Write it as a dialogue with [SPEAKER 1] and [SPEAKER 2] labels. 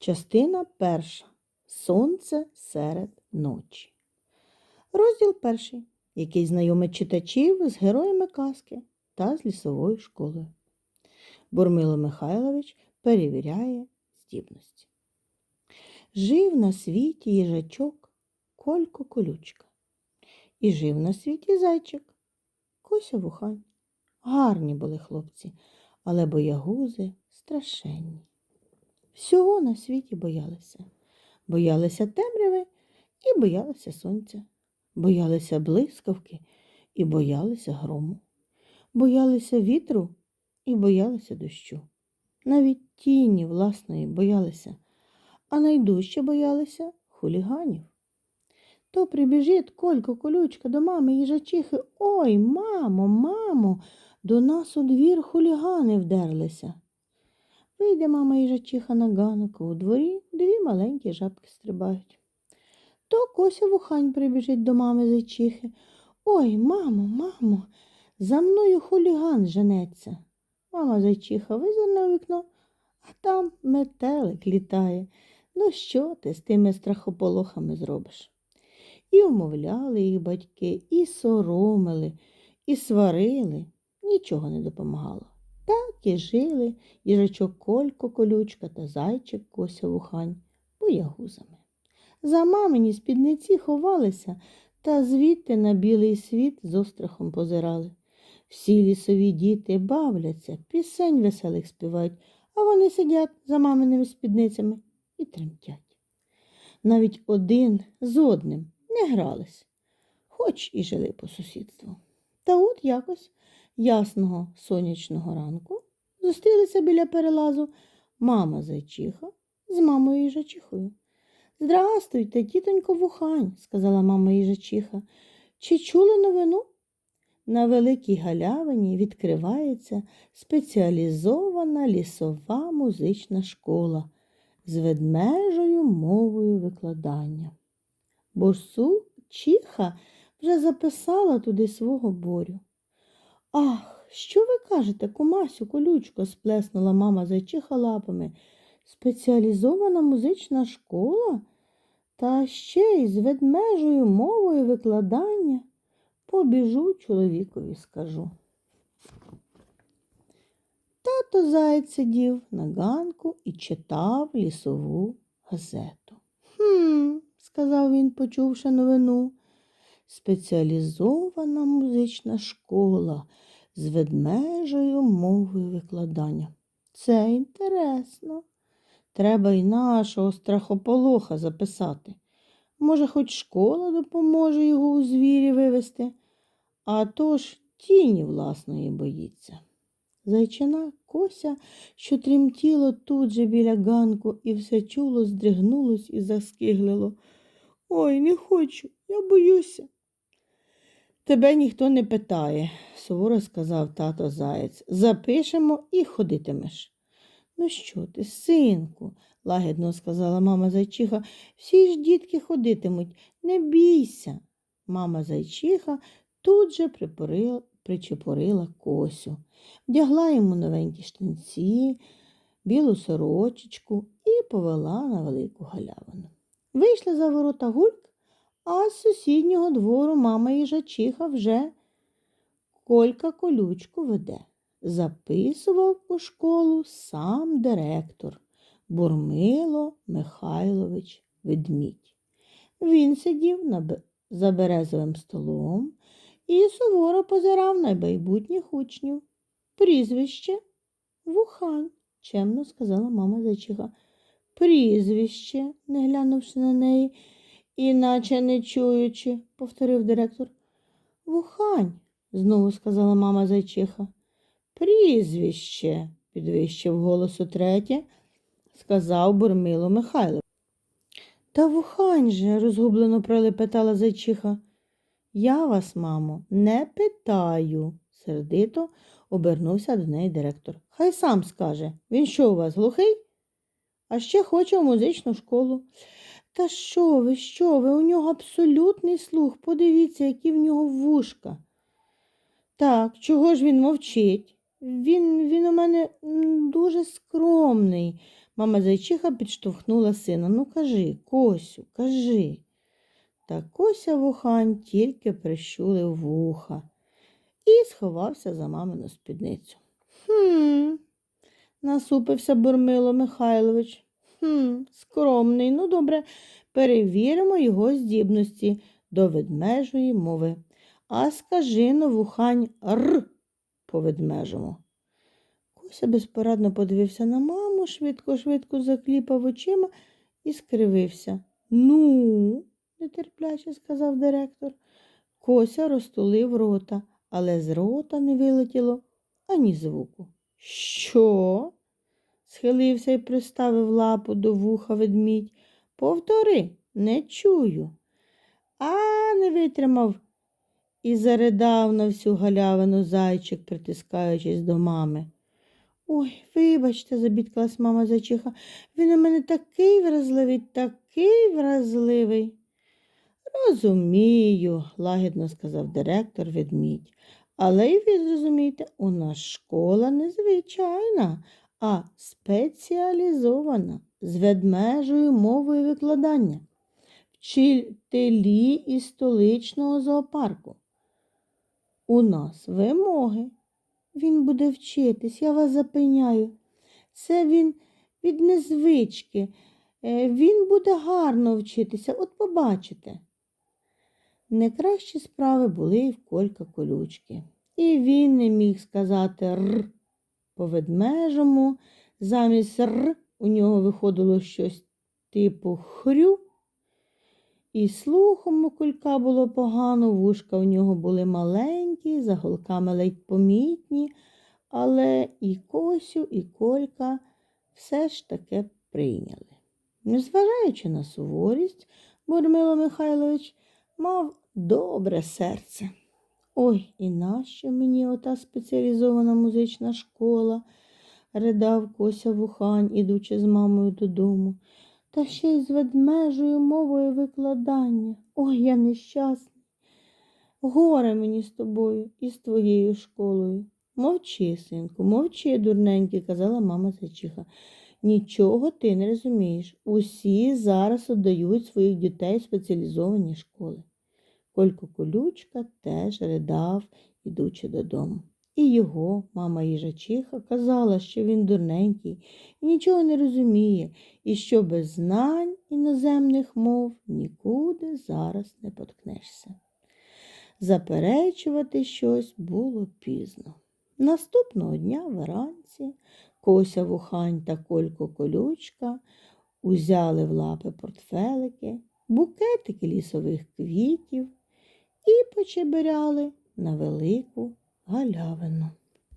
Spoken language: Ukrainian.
[SPEAKER 1] Частина перша. Сонце серед ночі. Розділ перший, який знайомить читачів з героями казки та з лісовою школою. Бурмило Михайлович перевіряє здібності. Жив на світі їжачок Колько Колючка. І жив на світі зайчик Кося Вухань. Гарні були хлопці, але боягузи страшенні. Всього на світі боялися. Боялися темряви і боялися сонця, боялися блискавки і боялися грому, боялися вітру і боялися дощу. Навіть тіні власної боялися, а найдужче боялися хуліганів. То прибіжить Колько колючка до мами їжачихи. Ой, мамо, мамо, до нас у двір хулігани вдерлися. Вийде мама їжачиха на ганок, у дворі дві маленькі жабки стрибають. То Кося вухань прибіжить до мами зайчихи. Ой, мамо, мамо, за мною хуліган женеться. Мама зайчиха визирне у вікно, а там метелик літає. Ну що ти з тими страхополохами зробиш? І умовляли їх батьки, і соромили, і сварили, нічого не допомагало. Так і жили їжачок Колько колючка та зайчик Кося Вухань боягузами. За мамині спідниці ховалися та звідти на білий світ з острахом позирали. Всі лісові діти бавляться, пісень веселих співають, а вони сидять за маминими спідницями і тремтять. Навіть один з одним не грались, хоч і жили по сусідству. Та от якось ясного сонячного ранку зустрілися біля перелазу мама зайчиха з мамою їжачихою. Здрастуйте, тітонько Вухань, сказала мама їжачиха. Чи чули новину? На великій галявині відкривається спеціалізована лісова музична школа з ведмежою мовою викладання. Борсу Чіха вже записала туди свого борю. Ах, що ви кажете, кумасю, колючко, сплеснула мама зайчиха лапами. Спеціалізована музична школа? Та ще й з ведмежою мовою викладання. Побіжу чоловікові скажу. Тато заєць сидів на ганку і читав лісову газету. Хм, сказав він, почувши новину. Спеціалізована музична школа з ведмежою мовою викладання. Це інтересно. Треба й нашого страхополоха записати. Може, хоч школа допоможе його у звірі вивести, а то ж тіні власної боїться. Зайчина кося, що тремтіло тут же біля ганку, і все чуло, здригнулось і заскиглило. Ой, не хочу, я боюся. Тебе ніхто не питає, суворо сказав тато заєць. Запишемо і ходитимеш. Ну що ти, синку, лагідно сказала мама зайчиха, всі ж дітки ходитимуть, не бійся. Мама зайчиха тут же припорила, причепорила косю, вдягла йому новенькі штанці, білу сорочечку і повела на велику галявину. Вийшли за ворота гульк, а з сусіднього двору мама їжачиха вже колька колючку веде. Записував у школу сам директор Бурмило Михайлович Ведмідь. Він сидів на за березовим столом і суворо позирав на учнів. Прізвище Вухань, чемно сказала мама зайчиха. Прізвище, не глянувши на неї, іначе не чуючи, повторив директор. Вухань, знову сказала мама зайчиха. Прізвище, підвищив голос утретє, сказав Бурмило Михайло. Та вухань же, розгублено пролепетала зайчиха. Я вас, мамо, не питаю, сердито обернувся до неї директор. Хай сам скаже, він що у вас глухий? А ще хоче в музичну школу. Та що ви, що ви? У нього абсолютний слух. Подивіться, які в нього вушка. Так, чого ж він мовчить? Він, він у мене дуже скромний, Мама зайчиха підштовхнула сина. Ну, кажи, Косю, кажи. Та Кося вухань тільки прищулив вуха і сховався за мамину спідницю. Хм, насупився Бурмило Михайлович. Хм, скромний. Ну, добре, перевіримо його здібності до ведмежої мови. А скажи но вухань р по ведмежому. Кося безпорадно подивився на маму, швидко-швидко закліпав очима і скривився. Ну, нетерпляче сказав директор. Кося розтулив рота, але з рота не вилетіло ані звуку. Що? Схилився і приставив лапу до вуха ведмідь. Повтори, не чую. А не витримав і заридав на всю галявину зайчик, притискаючись до мами. Ой, вибачте, забідкалась мама зайчиха. Він у мене такий вразливий, такий вразливий. Розумію, лагідно сказав директор ведмідь. Але й ви зрозумієте, у нас школа незвичайна, а спеціалізована з ведмежою мовою викладання. Вчителі із столичного зоопарку. У нас вимоги. Він буде вчитись, я вас запевняю. Це він від незвички. Е, Він буде гарно вчитися, от побачите. Не кращі справи були і в Колька колючки. І він не міг сказати р по ведмежому. Замість р у нього виходило щось типу хрю. І слухом у кулька було погано, вушка у нього були маленькі, за голками ледь помітні, але і Косю, і Колька все ж таки прийняли. Незважаючи на суворість, Бурмило Михайлович мав добре серце. Ой, і нащо мені ота спеціалізована музична школа? ридав Кося вухань, ідучи з мамою додому. Та ще й з ведмежою мовою викладання. Ой, я нещасний. Горе мені з тобою і з твоєю школою. Мовчи, синку, мовчи, дурненький, казала мама Зайчиха. Нічого ти не розумієш. Усі зараз віддають своїх дітей в спеціалізовані школи. Колько колючка теж ридав, ідучи додому. І його, мама їжачиха, казала, що він дурненький і нічого не розуміє, і що без знань іноземних мов нікуди зараз не поткнешся. Заперечувати щось було пізно. Наступного дня вранці Кося Вухань та Колько Колючка узяли в лапи портфелики, букетики лісових квітів і почебиряли на велику галявину.